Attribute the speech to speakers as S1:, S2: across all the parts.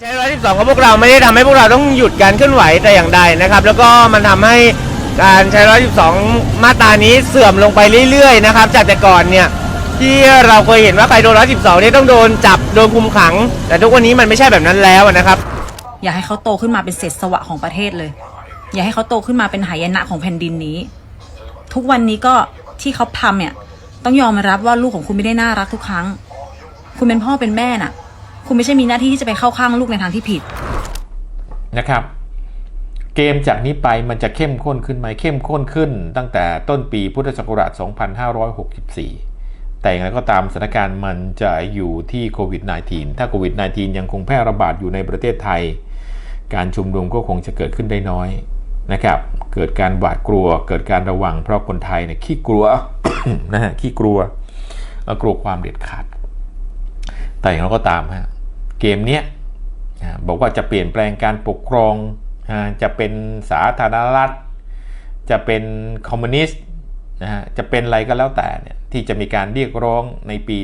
S1: ใช้ร้อยสิบสองของพวกเราไม่ได้ทำให้พวกเราต้องหยุดการเคลื่อนไหวแต่อย่างใดนะครับ แล้วก็มันทำให้การใช้ร้อยสิบสองมาตรานี้เสื่อมลงไปเรื่อยๆนะครับ จากแต่ก่อนเนี่ยที่เราเคยเห็นว่าใครโดนร้อยสิบสองเนี่ยต้องโดนจับโดนคุมขัง แต่ทุกวันนี้มันไม่ใช่แบบนั้นแล้วนะครับ
S2: อยากให้เขาโตขึ้นมาเป็นเศษสวะของประเทศเลย อยากให้เขาโตขึ้นมาเป็นหายนะของแผ่นดินนี้ ทุกวันนี้ก็ที่เขาทำเนี่ยต้องยอมรับว่าลูกของคุณไม่ได้น่ารักทุกครั้ง คุณเป็นพ่อเป็นแม่น่ะ คุณไม่ใช่มีหน้าที่ที่จะไปเข้าข้างลูกในทางที่ผิด
S3: นะครับ เกมจากนี้ไปมันจะเข้มข้นขึ้นไหมเข้มข้นขึ้น ตั้งแต่ต้นปีพุทธศักราช 2564 แต่อย่างไรก็ตามสถานการณ์มันจะอยู่ที่โควิด -19 ถ้าโควิด -19 ยังคงแพร่ระบาดอยู่ในประเทศไทย การชุมนุมก็คงจะเกิดขึ้นได้น้อยนะครับ เกิดการหวาดกลัว เกิดการระวัง เพราะคนไทยเนี่ยขี้กลัวนะฮะขี้กลัวแล้วกลัวความเด็ดขาด แต่อย่างไรก็ตามฮะ เกมเนี้ยบอกว่าจะเปลี่ยนแปลงการปกครอง จะเป็นสาธารณรัฐ จะเป็นคอมมิวนิสต์นะฮะจะเป็นอะไรก็แล้วแต่เนี่ยที่จะมีการเรียกร้องในปี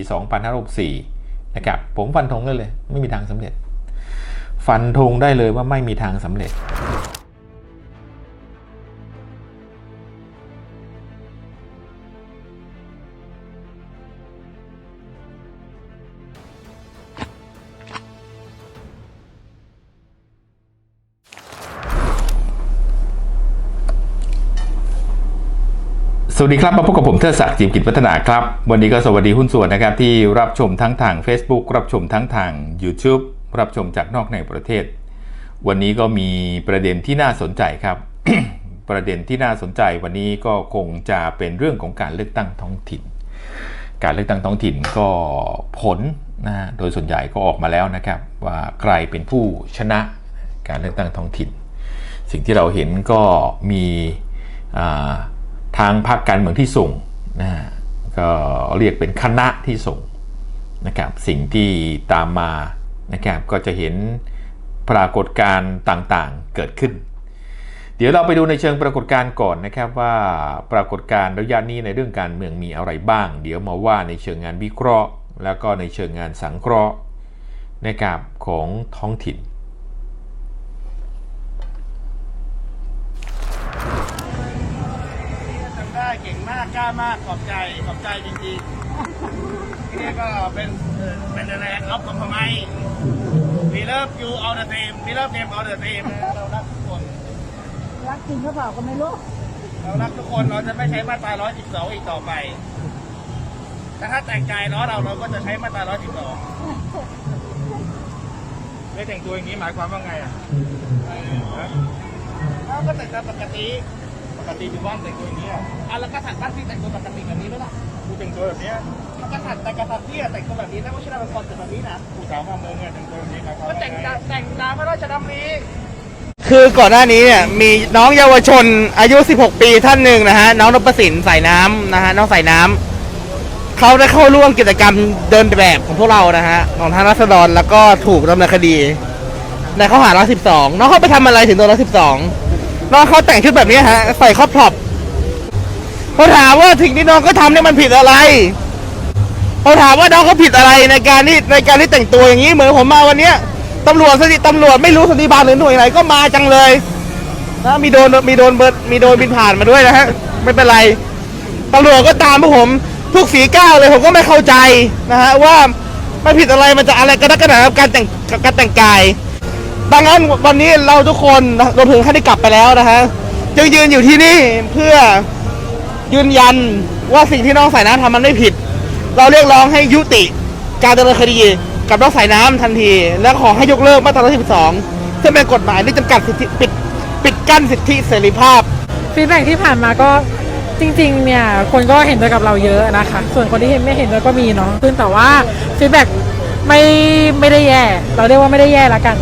S3: 2564 นะครับ ผมฟันธงได้เลย ไม่มีทางสำเร็จ ฟันธงได้เลยว่าไม่มีทางสำเร็จ สวัสดีครับ มาพบกับผมเทิดศักดิ์จิมกิจพัฒนาครับ วันนี้ก็สวัสดีหุ้นส่วนนะครับ ที่รับชมทั้งทาง Facebook รับชมทั้งทาง YouTube รับชมจากนอกในประเทศ วันนี้ก็มีประเด็นที่น่าสนใจครับ ประเด็นที่น่าสนใจวันนี้ก็คงจะเป็นเรื่องของการเลือกตั้งท้องถิ่น การเลือกตั้งท้องถิ่นก็ผลนะฮะโดยส่วนใหญ่ก็ออกมาแล้วนะครับ ว่าใครเป็นผู้ชนะการเลือกตั้งท้องถิ่น สิ่งที่เราเห็นก็มีอ่า ทางพรรคการเมืองที่ส่งนะก็เรียกเป็นคณะที่ส่งนะครับสิ่งที่ตามมานะครับก็จะเห็นปรากฏการณ์ต่างๆเกิดขึ้น เดี๋ยวเราไปดูในเชิงปรากฏการณ์ก่อนนะครับว่าปรากฏการณ์ระยะนี้ในเรื่องการเมืองมีอะไรบ้าง เดี๋ยวมาว่าในเชิงงานวิเคราะห์ แล้วก็ในเชิงงานสังเคราะห์นะครับของท้องถิ่น
S4: ทำได้เก่งมากกล้ามากขอบใจขอบใจจริงๆนี่ก็เป็นเป็นอะไรครับคอมไมวีเลิฟยูเอาเดอะทีมวีเลิฟเนมเอาเดอะทีมเรารักทุกคน
S5: รักจริงหรือเปล่าก็ไม่รู้
S4: เรารักทุกคนเราจะไม่ใช้มาตรา112 อีกต่อไป แต่ถ้าแต่งกายล้อเราเราก็จะใช้มาตรา112ไม่แต่งตัวอย่างนี้หมายความว่าไงอะเราก็แต่งตามปกติ กติอยู่บ้านแต่งตัวอย่างนี้อะอะแล้วกษัตริย์บ้านพี่แต่งตัวปกติแบบนี้ไหมล่ะกูแต่งตัวแบบเนี้ยแล้วกษัตริย์แต่กษัตริย์พี่อะแต่งตัวแบบนี้นะไม่ใช่เราเป็นคนแต่งแบบนี้นะกูถามว่ามึงอะแต่งตัวแบบนี้หมายความว่าไงก็แต่งตามแต่งตามพระราชดำริ
S1: คือก่อนหน้านี้เนี่ยมีน้องเยาวชนอายุ 16 ปีท่านหนึ่งนะฮะน้องนพสินสายน้ำนะฮะน้องสายน้ำเขาได้เข้าร่วมกิจกรรมเดินแบบของพวกเรานะฮะของทางรัษฎรแล้วก็ถูกดำเนินคดีในข้อหา112 น้องเขาไปทำอะไรถึงโดน112 น้องเขาแต่งชุดแบบนี้ฮะ ใส่ครอบพลอปเขาถามว่าสิ่งที่น้องเขาทำเนี่ยมันผิดอะไรเขาถามว่าน้องเขาผิดอะไรในการที่ในการที่แต่งตัวอย่างนี้เหมือนผมมาวันเนี้ยตำรวจสติตำรวจไม่รู้สติบาลหรือหน่วยไหนก็มาจังเลยนะมีโดนมีโดนเบิร์ดมีโดนบินผ่านมาด้วยนะฮะไม่เป็นไรตำรวจก็ตามพวกผมทุกฝีก้าวเลยผมก็ไม่เข้าใจนะฮะว่ามันผิดอะไรมันจะอะไรกันนักกันหนากับการแต่งการแต่งกาย ดังนั้นวันนี้เราทุกคนรวมถึงท่านที่กลับไปแล้วนะฮะจึงยืนอยู่ที่นี่เพื่อยืนยันว่าสิ่งที่น้องสายน้ำทำมันไม่ผิด เราเรียกร้องให้ยุติการดำเนินคดีกับน้องสายน้ำทันที และขอให้ยกเลิกมาตรา12ซึ่งเป็นกฎหมายที่จำกัดสิทธิปิดปิดกั้นสิทธิเสรีภาพ
S5: ฟีดแบ็ที่ผ่านมาก็จริงๆ เนี่ย คนก็เห็นด้วยกับเราเยอะนะคะ ส่วนคนที่ไม่เห็นด้วยก็มีเนาะซึ่งแต่ว่าฟีดแบ็ไม่ไม่ได้แย่ เราเรียกว่าไม่ได้แย่ละกัน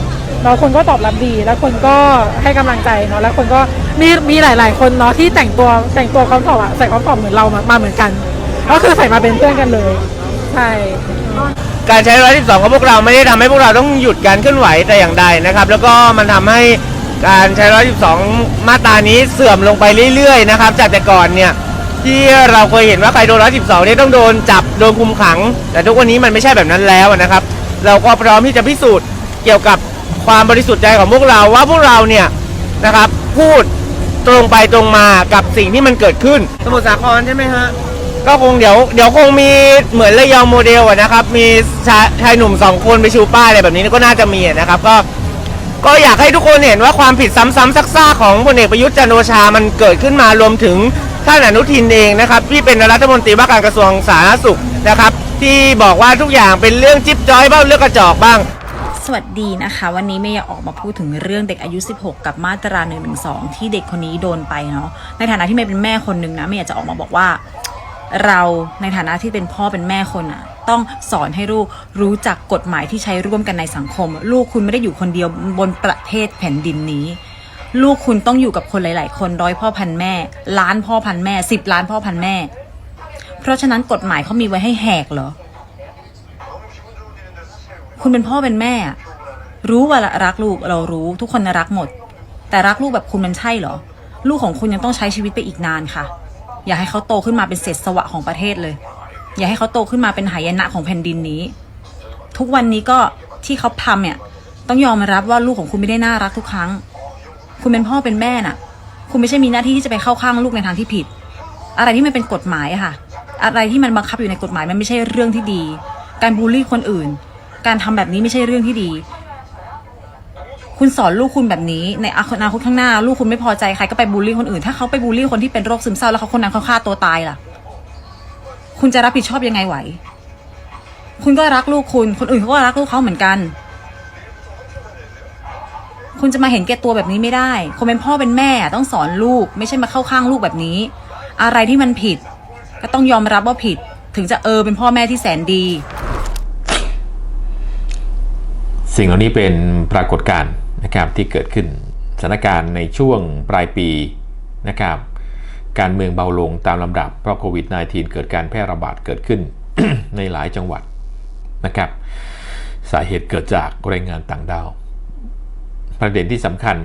S5: เนาะคนก็ตอบรับดี แล้วคนก็ให้กำลังใจเนาะแล้วคนก็มีมีหลาย ๆ คนเนาะที่แต่งตัวแต่งตัวคอมถอดอะใส่คอมถอดเหมือนเรามามาเหมือนกัน ก็คือใส่มาเป็นเพื่อนกันเลยใช่
S1: การใช้ร้อยสิบสองของพวกเราไม่ได้ทำให้พวกเราต้องหยุดการเคลื่อนไหวแต่อย่างใดนะครับ แล้วก็มันทำให้การใช้ร้อยสิบสองมาตรานี้เสื่อมลงไปเรื่อยๆนะครับ จากแต่ก่อนเนี่ยที่เราเคยเห็นว่าใครโดนร้อยสิบสองเนี่ยต้องโดนจับโดนคุมขัง แต่ทุกวันนี้มันไม่ใช่แบบนั้นแล้วนะครับ เราก็พร้อมที่จะพิสูจน์เกี่ยวกับ
S6: ความบริสุทธิ์ใจของพวกเราว่าพวกเราเนี่ยนะครับ พูดตรงไปตรงมากับสิ่งที่มันเกิดขึ้น สมุทรสาครใช่ไหมฮะก็คงเดี๋ยวเดี๋ยวคงมีเหมือนระยองโมเดลอะนะครับ มีชายชายหนุ่มสองคนไปชูป้ายอะไรแบบนี้ก็น่าจะมีอะนะครับ ก็ก็อยากให้ทุกคนเห็นว่าความผิดซ้ำๆซักๆของพลเอกประยุทธ์จันทร์โอชา มันเกิดขึ้นมารวมถึงท่านอนุทินเองนะครับ ที่เป็นรัฐมนตรีว่าการกระทรวงสาธารณสุขนะครับ ที่บอกว่าทุกอย่างเป็นเรื่องจิ๊บจ้อยบ้างเรื่องกระจอกบ้าง
S2: สวัสดีนะคะ วันนี้เมย์อยากออกมาพูดถึงเรื่องเด็กอายุ 16 กับมาตรา1นึที่เด็กคนนี้โดนไปเนาะในฐานะที่เมย์เป็นแม่คนหนึ่งนะเมย์อยากจะออกมาบอกว่า เราในฐานะที่เป็นพ่อเป็นแม่คนอะต้องสอนให้ลูกรู้จักกฎหมายที่ใช้ร่วมกันในสังคม ลูกคุณไม่ได้อยู่คนเดียวบนประเทศแผ่นดินนี้ ลูกคุณต้องอยู่กับคนหลาย ๆ คนร้อยพ่อพันแม่ ล้านพ่อพันแม่สิบล้านพ่อพันแม่ เพราะฉะนั้นกฎหมายเขามีไว้ให้แหกเหรอ คุณเป็นพ่อเป็นแม่อะรู้ว่ารักลูกเรารู้ ทุกคนรักหมด แต่รักลูกแบบคุณมันใช่เหรอ ลูกของคุณยังต้องใช้ชีวิตไปอีกนานค่ะ อย่าให้เขาโตขึ้นมาเป็นเศษสวะของประเทศเลย อย่าให้เขาโตขึ้นมาเป็นหายนะของแผ่นดินนี้ ทุกวันนี้ก็ที่เขาทำเนี่ย ต้องยอมรับว่าลูกของคุณไม่ได้น่ารักทุกครั้ง คุณเป็นพ่อเป็นแม่น่ะ คุณไม่ใช่มีหน้าที่ที่จะไปเข้าข้างลูกในทางที่ผิด อะไรที่มันเป็นกฎหมายอะค่ะ อะไรที่มันบังคับอยู่ในกฎหมายมันไม่ใช่เรื่องที่ดี การบูลลี่คนอื่น การทำแบบนี้ไม่ใช่เรื่องที่ดี คุณสอนลูกคุณแบบนี้ ในอนาคตข้างหน้า ลูกคุณไม่พอใจใครก็ไปบูลลี่คนอื่น ถ้าเขาไปบูลลี่คนที่เป็นโรคซึมเศร้าแล้วเขาคนนั้นเขาฆ่าตัวตายล่ะ คุณจะรับผิดชอบยังไงไหว คุณก็รักลูกคุณ คนอื่นเขาก็รักลูกเขาเหมือนกัน คุณจะมาเห็นแก่ตัวแบบนี้ไม่ได้ คนเป็นพ่อเป็นแม่ต้องสอนลูก ไม่ใช่มาเข้าข้างลูกแบบนี้ อะไรที่มันผิด ก็ต้องยอมรับว่าผิด ถึงจะเออเป็นพ่อแม่ที่แสนดี
S3: สิ่งเหล่านี้เป็นปรากฏการณ์นะครับที่เกิดขึ้นสถานการณ์ในช่วงปลายปีนะครับการเมืองเบาลงตามลำดับเพราะโควิด -19 เกิดการแพร่ระบาดเกิดขึ้นในหลายจังหวัดนะครับ สาเหตุเกิดจากแรงงานต่างด้าว ประเด็นที่สำคัญ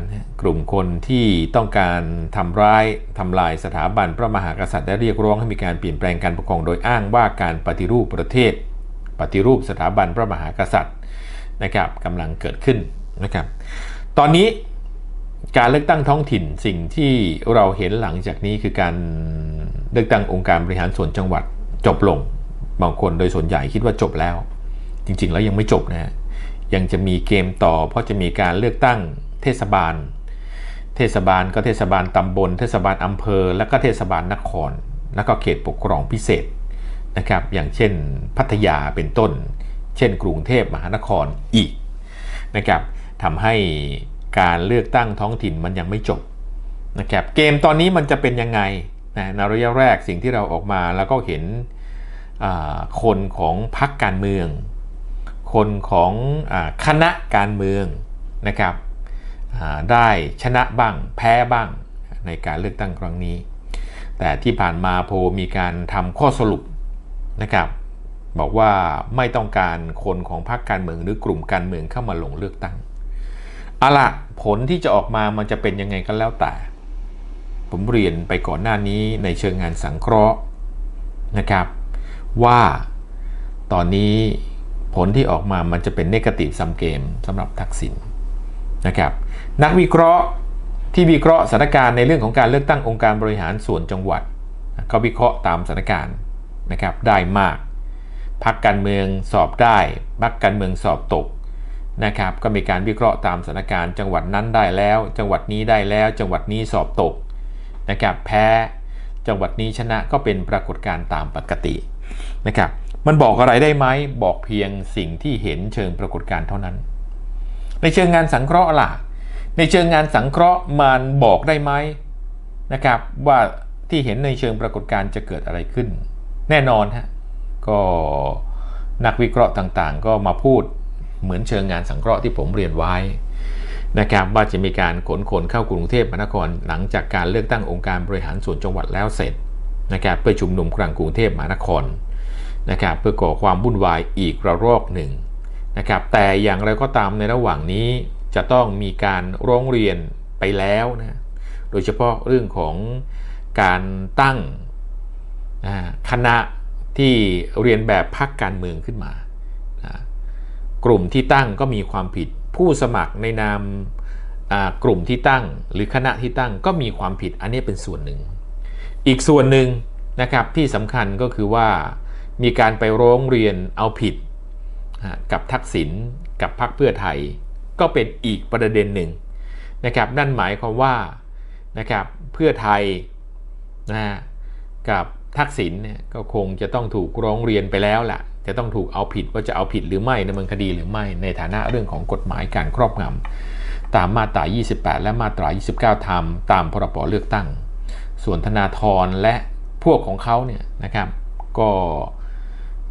S3: กลุ่มคนที่ต้องการทำร้ายทำลายสถาบันพระมหากษัตริย์และเรียกร้องให้มีการเปลี่ยนแปลงการปกครองโดยอ้างว่าการปฏิรูปประเทศ ปฏิรูปสถาบันพระมหากษัตริย์ นะครับกำลังเกิดขึ้นนะครับ ตอนนี้การเลือกตั้งท้องถิ่นสิ่งที่เราเห็นหลังจากนี้คือการเลือกตั้งองค์การบริหารส่วนจังหวัดจบลง บางคนโดยส่วนใหญ่คิดว่าจบแล้ว จริงๆ แล้วยังไม่จบนะฮะยังจะมีเกมต่อเพราะจะมีการเลือกตั้งเทศบาล เทศบาลก็เทศบาลตำบล เทศบาลอำเภอ และก็เทศบาลนคร แล้วก็เขตปกครองพิเศษนะครับ อย่างเช่น พัทยาเป็นต้น เช่นกรุงเทพมหานครอีกนะครับทำให้การเลือกตั้งท้องถิ่นมันยังไม่จบนะครับเกมตอนนี้มันจะเป็นยังไงนะในระยะแรกสิ่งที่เราออกมาแล้วก็เห็นคนของพรรคการเมือง คนของอคณะการเมืองนะครับได้ชนะบ้างแพ้บ้างในการเลือกตั้งครั้งนี้ แต่ที่ผ่านมาโพมีการทำข้อสรุปนะครับ บอกว่าไม่ต้องการคนของพรรคการเมืองหรือกลุ่มการเมืองเข้ามาลงเลือกตั้งอาละผลที่จะออกมามันจะเป็นยังไงก็แล้วแต่ ผมเรียนไปก่อนหน้านี้ในเชิงงานสังเคราะห์นะครับ ว่าตอนนี้ผลที่ออกมามันจะเป็นเนกาทีฟซัมเกมสำหรับทักษิณนะครับนักวิเคราะห์ที่วิเคราะห์สถานการณ์ในเรื่องของการเลือกตั้งองค์การบริหารส่วนจังหวัด ก็วิเคราะห์ตามสถานการณ์นะครับได้มาก พักการเมืองสอบได้พักการเมืองสอบตกนะครับก็มีการวิเคราะห์ตามสถานการณ์จังหวัดนั้นได้แล้ว จังหวัดนี้ได้แล้ว จังหวัดนี้สอบตกนะครับแพ้จังหวัดนี้ชนะก็เป็นปรากฏการณ์ตามปกตินะครับมันบอกอะไรได้ไหมบอกเพียงสิ่งที่เห็นเชิงปรากฏการณ์เท่านั้น ในเชิงงานสังเคราะห์ล่ะ ในเชิงงานสังเคราะห์มันบอกได้ไหมนะครับว่าที่เห็นในเชิงปรากฏการณ์จะเกิดอะไรขึ้น แน่นอนฮะ ก็นักวิเคราะห์ต่างๆ ก็มาพูดเหมือนเชิงงานสังเคราะห์ที่ผมเรียนไว้นะครับว่าจะมีการขนคนเข้ากรุงเทพมหานครหลังจากการเลือกตั้งองค์การบริหารส่วนจังหวัดแล้วเสร็จนะครับเพื่อชุมนุมกลางกรุงเทพมหานครนะครับเพื่อก่อความวุ่นวายอีกระลอกหนึ่งนะครับแต่อย่างไรก็ตามในระหว่างนี้จะต้องมีการร้องเรียนไปแล้วนะโดยเฉพาะเรื่องของการตั้งคณะ ที่เรียนแบบพรรคการเมืองขึ้นมานะกลุ่มที่ตั้งก็มีความผิด ผู้สมัครในนามกลุ่มที่ตั้ง หรือคณะที่ตั้งก็มีความผิดอันนี้เป็นส่วนหนึ่ง อีกส่วนหนึ่งนะครับที่สำคัญก็คือว่ามีการไปร้องเรียนเอาผิดกับทักษิณกับพรรคเพื่อไทย ก็เป็นอีกประเด็นหนึ่งนะครับนั่นหมายความว่านะครับเพื่อไทยนะฮะกับ ทักษิณเนี่ยก็คงจะต้องถูกร้องเรียนไปแล้วล่ะ จะต้องถูกเอาผิดว่าจะเอาผิดหรือไม่ดำเนินคดีหรือไม่ในฐานะเรื่องของกฎหมายการครอบงำตามมาตรา 28 และมาตรา 29ทำตามพรบเลือกตั้ง ส่วนธนาธรและพวกของเขาเนี่ยนะครับ ก็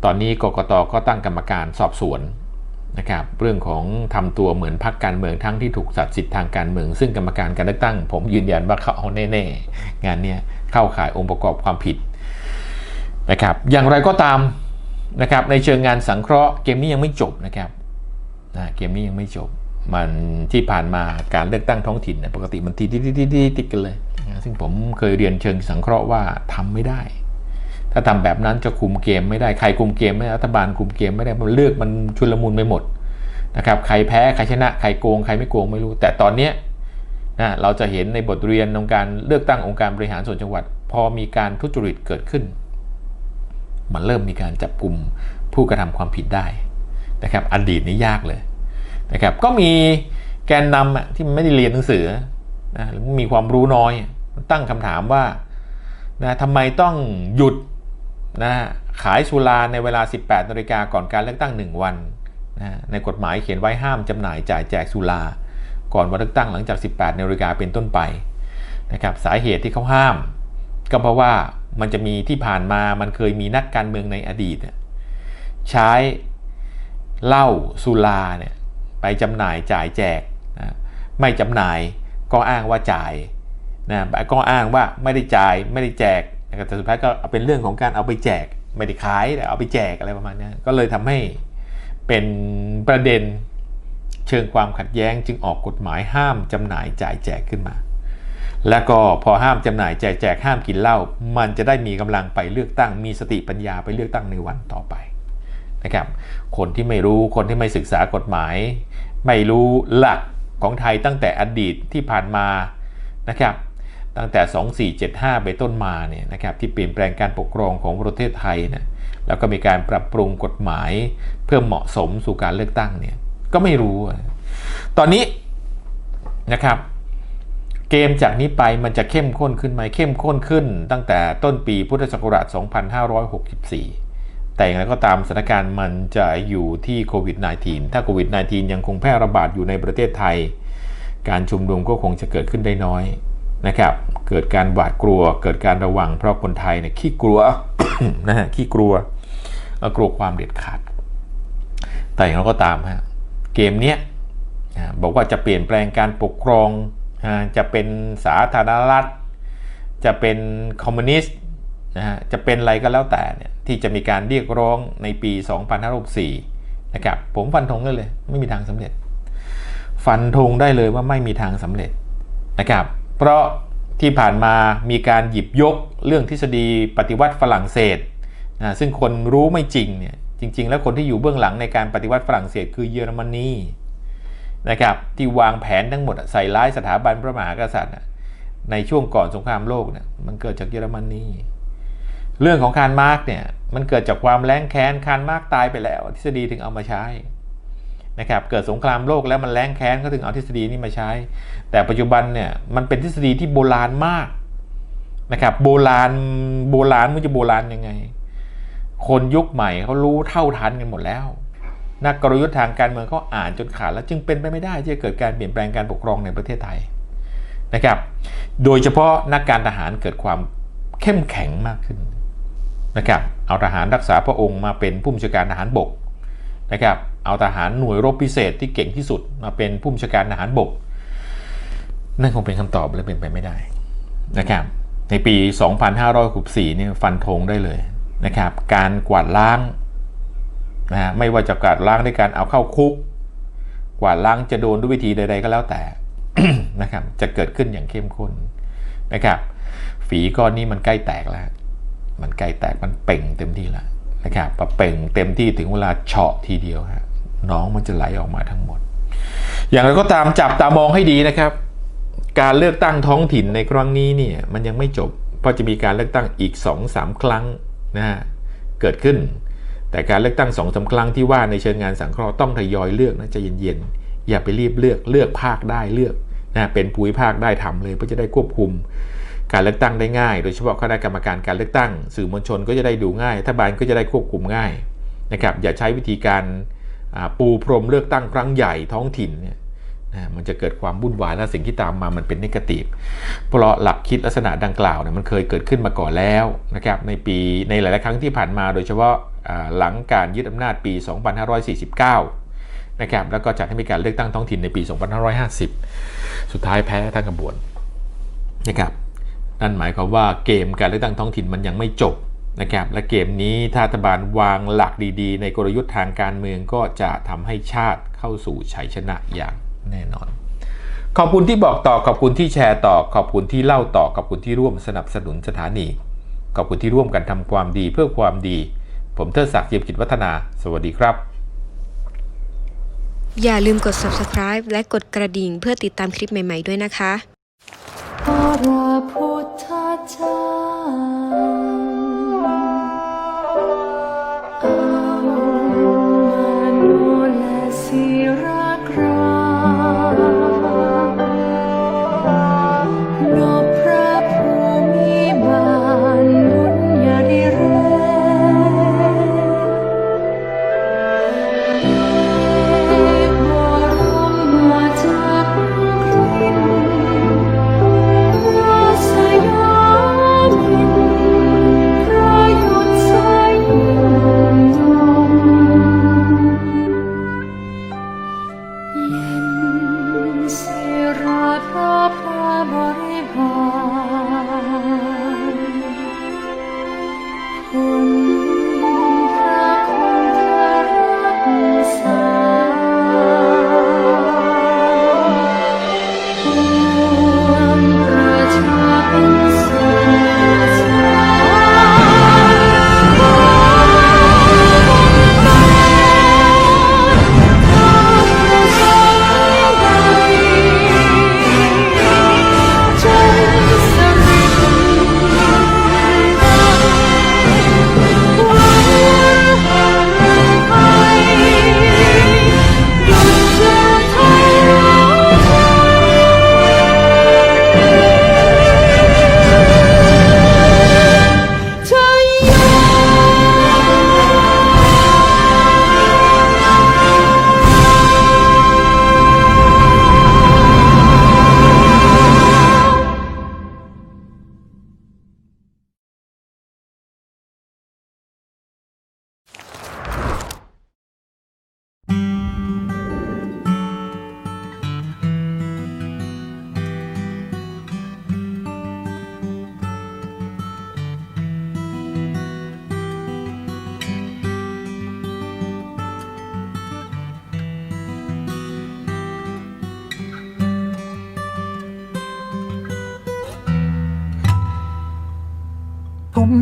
S3: ตอนนี้กกตก็ตั้งกรรมการสอบสวนนะครับเรื่องของทำตัวเหมือนพรรคการเมืองทั้งที่ถูกสัตว์สิทธิ์ทางการเมือง ซึ่งกรรมการการเลือกตั้ง ผมยืนยันว่าเขาเอาแน่ๆงานเนี้ยเข้าข่ายองค์ประกอบความผิด นะครับอย่างไรก็ตามนะครับในเชิงงานสังเคราะห์เกมนี้ยังไม่จบนะครับนะเกมนี้ยังไม่จบ มันที่ผ่านมาการเลือกตั้งท้องถิ่นเนี่ยปกติมันติดติดติดติดติดกันเลย ซึ่งผมเคยเรียนเชิงสังเคราะห์ว่าทำไม่ได้ ถ้าทำแบบนั้นจะคุมเกมไม่ได้ใครคุมเกมไม่ได้รัฐบาลคุมเกมไม่ได้มันเลือกมันชุลมุนไปหมดนะครับใครแพ้ใครชนะใครโกงใครไม่โกงไม่รู้ แต่ตอนเนี้นะเราจะเห็นในบทเรียนของการเลือกตั้งองค์การบริหารส่วนจังหวัด พอมีการทุจริตเกิดขึ้น มันเริ่มมีการจับกลุ่มผู้กระทำความผิดได้นะครับอดีตนี้ยากเลยนะครับก็มีแกนนำที่ไม่ได้เรียนหนังสือนะหรือมีความรู้น้อยตั้งคำถามว่านะทำไมต้องหยุดนะขายสุราในเวลา 18นาฬิกาก่อนการเลือกตั้ง 1 วันนะในกฎหมายเขียนไว้ห้ามจำหน่ายจ่ายแจกสุรา ก่อนวันเลือกตั้งหลังจาก 18นาฬิกาเป็นต้นไปนะครับสาเหตุที่เขาห้าม ก็เพราะว่า มันจะมีที่ผ่านมามันเคยมีนักการเมืองในอดีต ใช้เหล้าสุราเนี่ยไปจำหน่ายจ่ายแจกนะไม่จำหน่ายก็อ้างว่าจ่ายนะก็อ้างว่าไม่ได้จ่ายไม่ได้แจกแต่สุดท้ายก็เป็นเรื่องของการเอาไปแจกไม่ได้ขายแต่เอาไปแจกอะไรประมาณนี้ก็เลยทำให้เป็นประเด็นเชิงความขัดแย้งจึงออกกฎหมายห้ามจำหน่ายจ่ายแจกขึ้นมา แล้วก็พอห้ามจำหน่ายแจกแจกห้ามกินเหล้ามันจะได้มีกำลังไปเลือกตั้ง มีสติปัญญาไปเลือกตั้งในวันต่อไปนะครับคนที่ไม่รู้คนที่ไม่ศึกษากฎหมาย ไม่รู้หลักของไทยตั้งแต่อดีตที่ผ่านมานะครับตั้งแต่ 2475 ไปต้นมาเนี่ยนะครับที่เปลี่ยนแปลงการปกครองของประเทศไทยนะแล้วก็มีการปรับปรุงกฎหมายเพื่อเหมาะสมสู่การเลือกตั้งเนี่ยก็ไม่รู้ ตอนนี้นะครับ เกมจากนี้ไปมันจะเข้มข้นขึ้นไหมเข้มข้นขึ้น ตั้งแต่ต้นปีพุทธศักราช 2564 แต่อย่างไรก็ตามสถานการณ์มันจะอยู่ที่โควิด -19 ถ้าโควิด -19 ยังคงแพร่ระบาดอยู่ในประเทศไทย การชุมนุมก็คงจะเกิดขึ้นได้น้อยนะครับ เกิดการหวาดกลัว เกิดการระวัง เพราะคนไทยเนี่ยขี้กลัวนะฮะขี้กลัวกลัวความเด็ดขาด แต่อย่างไรก็ตามฮะเกมเนี้ยบอกว่าจะเปลี่ยนแปลงการปกครอง จะเป็นสาธารณรัฐ จะเป็นคอมมิวนิสต์นะฮะจะเป็นอะไรก็แล้วแต่เนี่ยที่จะมีการเรียกร้องในปี 2564นะครับผมฟันธงได้เลยไม่มีทางสำเร็จ ฟันธงได้เลยว่าไม่มีทางสำเร็จนะครับเพราะที่ผ่านมามีการหยิบยกเรื่องทฤษฎีปฏิวัติฝรั่งเศสนะซึ่งคนรู้ไม่จริงเนี่ยจริง ๆ แล้วคนที่อยู่เบื้องหลังในการปฏิวัติฝรั่งเศสคือเยอรมนี นะครับที่วางแผนทั้งหมดใส่ร้ายสถาบันพระมหากษัตริย์ในช่วงก่อนสงครามโลกเนี่ยมันเกิดจากเยอรมนีเรื่องของคาร์มาร์กเนี่ยมันเกิดจากความแรงแค้นคาร์มาร์กตายไปแล้ว ทฤษฎีถึงเอามาใช้นะครับเกิดสงครามโลกแล้วมันแรงแค้นเขาถึงเอาทฤษฎีนี้มาใช้ แต่ปัจจุบันเนี่ยมันเป็นทฤษฎีที่โบราณมากนะครับโบราณโบราณมันจะโบราณยังไง คนยุคใหม่เขารู้เท่าทันกันหมดแล้ว นักกลยุทธ์ทางการเมืองเขาอ่านจนขาดแล้วจึงเป็นไปไม่ได้ที่จะเกิดการเปลี่ยนแปลงการปกครองในประเทศไทยนะครับ โดยเฉพาะนักการทหารเกิดความเข้มแข็งมากขึ้นนะครับ เอาทหารรักษาพระองค์มาเป็นผู้บัญชาการทหารบกนะครับ เอาทหารหน่วยรบพิเศษที่เก่งที่สุดมาเป็นผู้บัญชาการทหารบก นั่นคงเป็นคำตอบและเป็นไปไม่ได้นะครับ ในปี 2564เนี่ยฟันธงได้เลยนะครับ การกวาดล้าง นะฮะไม่ว่าจะกวาดล้างด้วยการเอาเข้าคุก กวาดล้างจะโดนด้วยวิธีใด ๆ ก็แล้วแต่นะครับจะเกิดขึ้นอย่างเข้มข้นนะครับฝีก้อนนี้มันใกล้แตกแล้ว มันใกล้แตกมันเป่งเต็มที่แล้วนะครับพอเป่งเต็มที่ถึงเวลาเฉาะทีเดียวฮะน้องมันจะไหลออกมาทั้งหมด อย่างไรก็ตามจับตามองให้ดีนะครับ การเลือกตั้งท้องถิ่นในครั้งนี้เนี่ยมันยังไม่จบ เพราะจะมีการเลือกตั้งอีก 2-3 ครั้งนะฮะเกิดขึ้น แต่การเลือกตั้ง2องสาครั้งที่ว่าในเชิงงานสังเคราะห์ต้องทยอยเลือกนะใจเย็นๆอย่าไปรีบเลือกเลือกภาคได้เลือกนะเป็นภูมิภาคได้ทำเลยเพื่อจะได้ควบคุม การเลือกตั้งได้ง่าย โดยเฉพาะคณะกรรมการการเลือกตั้ง สื่อมวลชนก็จะได้ดูง่ายรัฐบาลก็จะได้ควบคุมง่ายนะครับอย่าใช้วิธีการปูพรมเลือกตั้งครั้งใหญ่ท้องถิ่นเนี่ยนะมันจะเกิดความวุ่นวายและสิ่งที่ตามมามันเป็นนิเกตีฟเพราะหลักคิดลักษณะดังกล่าวเนี่ยมันเคยเกิดขึ้นมาก่อนแล้วนะครับในปีในหลาย ๆ ครั้งที่ผ่านมาโดยเฉพาะ หลังการยึดอำนาจปี 2549 นะครับ แล้วก็จัดให้มีการเลือกตั้งท้องถิ่นในปี 2550 สุดท้ายแพ้ทั้งกระบวนนะครับ นั่นหมายความว่าเกมการเลือกตั้งท้องถิ่นมันยังไม่จบนะครับ และเกมนี้ถ้ารัฐบาลวางหลักดีๆ ในกลยุทธ์ทางการเมืองก็จะทำให้ชาติเข้าสู่ชัยชนะอย่างแน่นอนขอบคุณที่บอกต่อ ขอบคุณที่แชร์ต่อ ขอบคุณที่เล่าต่อ ขอบคุณที่ร่วมสนับสนุนสถานี ขอบคุณที่ร่วมกันทำความดีเพื่อความดี ผมเทิดศักดิ์เจียมกิจวัฒนา สวัสดีครับ
S7: อย่าลืมกด subscribe และกดกระดิ่งเพื่อติดตามคลิปใหม่ ๆ ด้วยนะคะ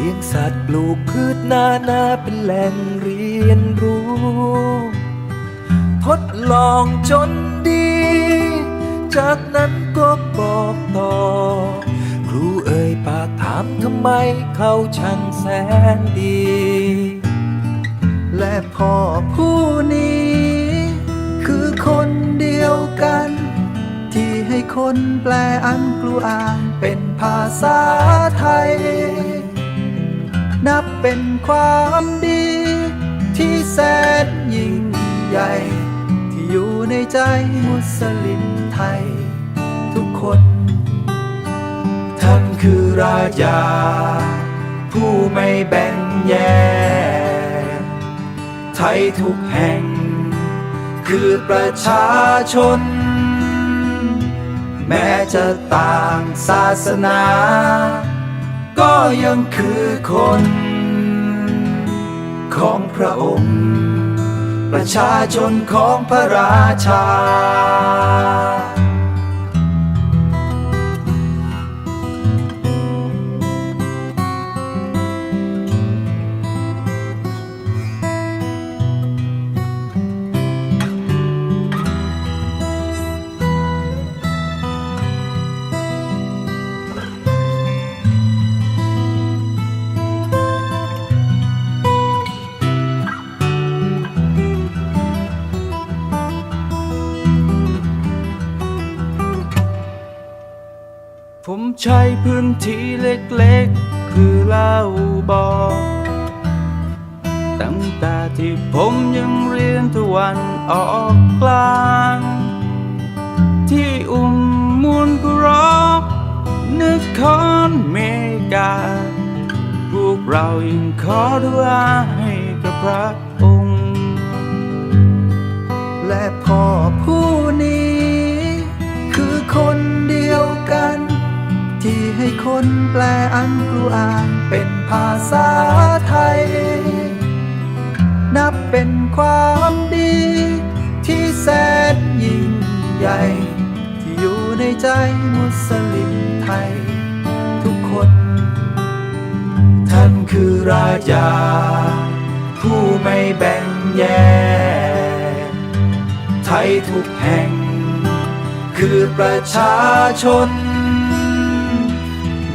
S8: เลี้ยงสัตว์ปลูกพืชนานาเป็นแหล่งเรียนรู้ ทดลองจนดี จากนั้นก็บอกต่อ ครูเอ่ยปากถามทำไมเขาช่างแสนดี และพ่อผู้นี้ คือคนเดียวกัน ที่ให้คนแปลอันกลูอ่านเป็นภาษาไทย เป็นความดี ที่แสนยิ่งใหญ่ ที่อยู่ในใจมุสลิมไทย ทุกคน ท่านคือราชา ผู้ไม่แบ่งแยก ไทยทุกแห่ง คือประชาชน แม้จะต่างศาสนา ก็ยังคือคน ของพระองค์ ประชาชนของพระราชา ที่เล็กๆ คือเล่าบอกตั้งแต่ที่ผมยังเรียนตะวันออกกลาง ที่อุ้มมูลกุรอกนึกครเมกา พวกเรายังขอดุอาให้กับพระองค์ และพ่อผู้นี้คือคน ที่ให้คนแปลอันกลูอานเป็นภาษาไทย นับเป็นความดี ที่แสนยิ่งใหญ่ ที่อยู่ในใจมุสลิมไทย ทุกคน ท่านคือราชา ผู้ไม่แบ่งแยกไทยทุกแห่ง คือประชาชน